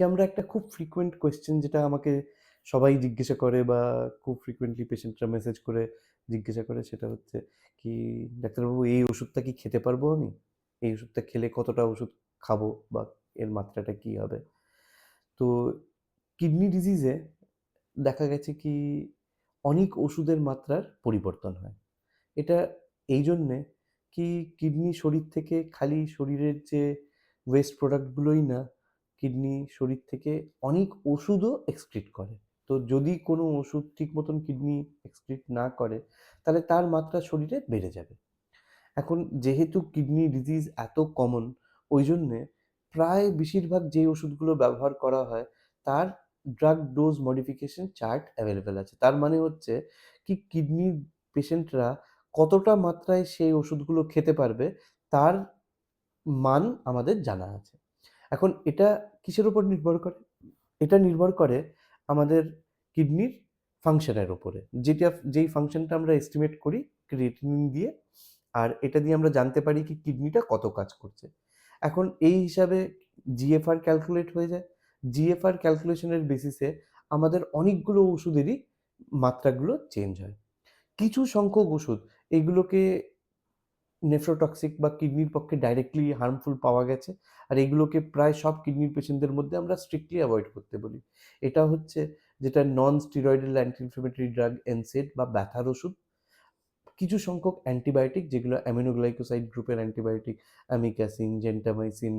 আজকে আমরা একটা খুব ফ্রিকোয়েন্ট কোয়েশ্চেন যেটা আমাকে সবাই জিজ্ঞাসা করে বা খুব ফ্রিকোয়েন্টলি পেশেন্টরা মেসেজ করে জিজ্ঞাসা করে, সেটা হচ্ছে কি, ডাক্তারবাবু, এই ওষুধটা কি খেতে পারব আমি? এই ওষুধটা খেলে কতটা ওষুধ খাব বা এর মাত্রাটা কি হবে? তো কিডনি ডিজিজে দেখা গেছে কি, অনেক ওষুধের মাত্রার পরিবর্তন হয়। এটা এই জন্যে কি কিডনি শরীর থেকে খালি শরীরের যে ওয়েস্ট প্রোডাক্টগুলোই না কিডনি শরীর থেকে অনেক ওষুধও এক্সক্রিট করে। তো যদি কোনো ওষুধ ঠিক মতন কিডনি এক্সক্রিট না করে, তাহলে তার মাত্রা শরীরে বেড়ে যাবে। এখন যেহেতু কিডনি ডিজিজ এত কমন ওই জন্যে প্রায় বেশিরভাগ যে ওষুধগুলো ব্যবহার করা হয়, তার drug dose modification chart available আছে। তার মানে হচ্ছে কি কিডনি পেশেন্টরা কতটা মাত্রায় সেই ওষুধগুলো খেতে পারবে, তার মান আমাদের জানা আছে। এখন এটা কিসের উপর নির্ভর করে? এটা নির্ভর করে আমাদের কিডনির ফাংশনের ওপরে যেটা, যেই ফাংশনটা আমরা এস্টিমেট করি ক্রিয়েটিনিন দিয়ে, আর এটা দিয়ে আমরা জানতে পারি কি কিডনিটা কত কাজ করছে। এখন এই হিসাবে জিএফআর ক্যালকুলেট হয়ে যায়। জিএফআর ক্যালকুলেশনের বেসিসে আমাদের অনেকগুলো ওষুধেরই মাত্রাগুলো চেঞ্জ হয়। কিছু সংখ্যক ওষুধ, এগুলোকে নেফ্রোটক্সিক বা কিডনির পক্ষে ডাইরেক্টলি হার্মফুল পাওয়া গেছে। আর এগুলোকে প্রায় সব কিডনির পেশেন্টদের মধ্যে আমরা স্ট্রিক্টলি অ্যাভয়েড করতে বলি। এটা হচ্ছে যেটা non steroidal anti inflammatory drug NSAID বা ব্যথার ওষুধ। কিছু সংখ্যক অ্যান্টিবায়োটিক যেগুলো অ্যামিনোগ্লাইকোসাইড গ্রুপের অ্যান্টিবায়োটিক অ্যামিক্যাসিন জেন্টামাইসিন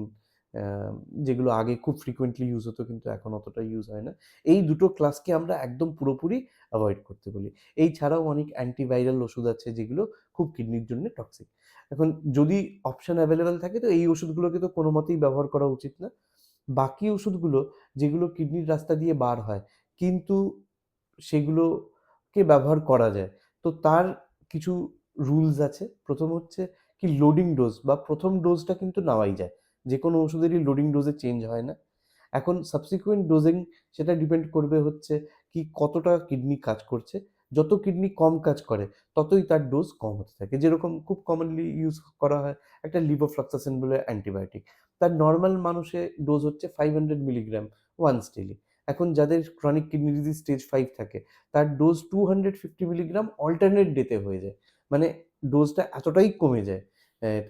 যেগুলো আগে খুব ফ্রিকোয়েন্টলি ইউজ হতো কিন্তু এখন অতটা ইউজ হয় না। এই দুটো ক্লাসকে আমরা একদম পুরোপুরি অ্যাভয়েড করতে বলি। এই ছাড়াও অনেক অ্যান্টিভাইরাল ওষুধ আছে যেগুলো খুব কিডনির জন্য টক্সিক এখন যদি অপশান অ্যাভেলেবেল থাকে, তো এই ওষুধগুলোকে তো কোনো মতেই ব্যবহার করা উচিত না। বাকি ওষুধগুলো, যেগুলো কিডনির রাস্তা দিয়ে বার হয়, কিন্তু সেগুলোকে ব্যবহার করা যায়। তো তার কিছু রুলস আছে। প্রথম হচ্ছে কি লোডিং ডোজ বা প্রথম ডোজটা কিন্তু নেওয়াই যায়। যে কোনো ওষুধেরই লোডিং ডোজে চেঞ্জ হয় না। এখন সাবসিকুয়েন্ট ডোজিং সেটা ডিপেন্ড করবে হচ্ছে কি, কতটা কিডনি কাজ করছে। যত কিডনি কম কাজ করে, ততই তার ডোজ কম হতে থাকে। যেরকম খুব কমনলি ইউজ করা হয় একটা লিভোফ্লক্সাসিন বলে অ্যান্টিবায়োটিক তার নর্মাল মানুষে ডোজ হচ্ছে five hundred milligram once daily এখন যাদের chronic kidney disease stage five থাকে, তার dose two hundred fifty milligram alternate ডেতে হয়ে যায়। মানে ডোজটা এতটাই কমে যায়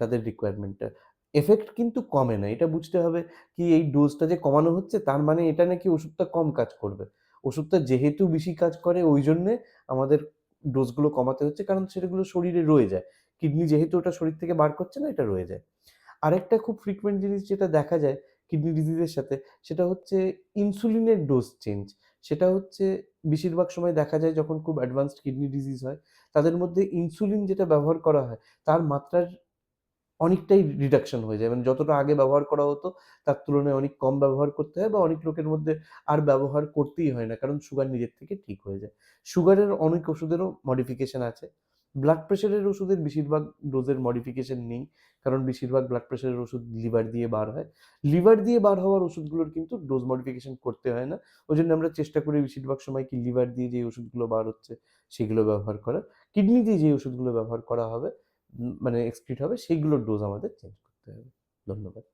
তাদের রিকোয়ারমেন্টটা এফেক্ট কিন্তু কমে না। এটা বুঝতে হবে কি এই ডোজটা যে কমানো হচ্ছে, তার মানে এটা নাকি ওষুধটা কম কাজ করবে। ওষুধটা যেহেতু বেশি কাজ করে ওই জন্যে আমাদের ডোজগুলো কমাতে হচ্ছে, কারণ সেটাগুলো শরীরে রয়ে যায়। কিডনি যেহেতু ওটা শরীর থেকে বার করছে না, এটা রয়ে যায়। আরেকটা খুব ফ্রিকুয়েন্ট জিনিস যেটা দেখা যায় কিডনি ডিজিজের সাথে, সেটা হচ্ছে ইনসুলিনের ডোজ চেঞ্জ সেটা হচ্ছে বেশিরভাগ সময় দেখা যায় যখন খুব অ্যাডভান্সড কিডনি ডিজিজ হয়, তাদের মধ্যে ইনসুলিন যেটা ব্যবহার করা হয়, তার মাত্রার অনেকটাই রিডাকশন হয়ে যায়। মানে যতটা আগে ব্যবহার করা হতো, তার তুলনায় অনেক কম ব্যবহার করতে হয় বা অনেক লোকের মধ্যে আর ব্যবহার করতেই হয় না, কারণ সুগার নিজের থেকে ঠিক হয়ে যায়। সুগারের অনেক ওষুধেরও মডিফিকেশন আছে। ব্লাড প্রেশারের ওষুধের বেশিরভাগ ডোজের মডিফিকেশন নেই, কারণ বেশিরভাগ ব্লাড প্রেশারের ওষুধ লিভার দিয়ে বার হয়। লিভার দিয়ে বার হওয়ার ওষুধগুলোর কিন্তু ডোজ মডিফিকেশন করতে হয় না। ওই জন্য আমরা চেষ্টা করি বেশিরভাগ সময় কি লিভার দিয়ে যে ওষুধগুলো বার হচ্ছে, সেগুলো ব্যবহার করার। কিডনি দিয়ে যে ওষুধগুলো ব্যবহার করা হবে মানে এক্সক্রিট হবে সেইগুলোর ডোজ আমাদের চেঞ্জ করতে হবে। ধন্যবাদ।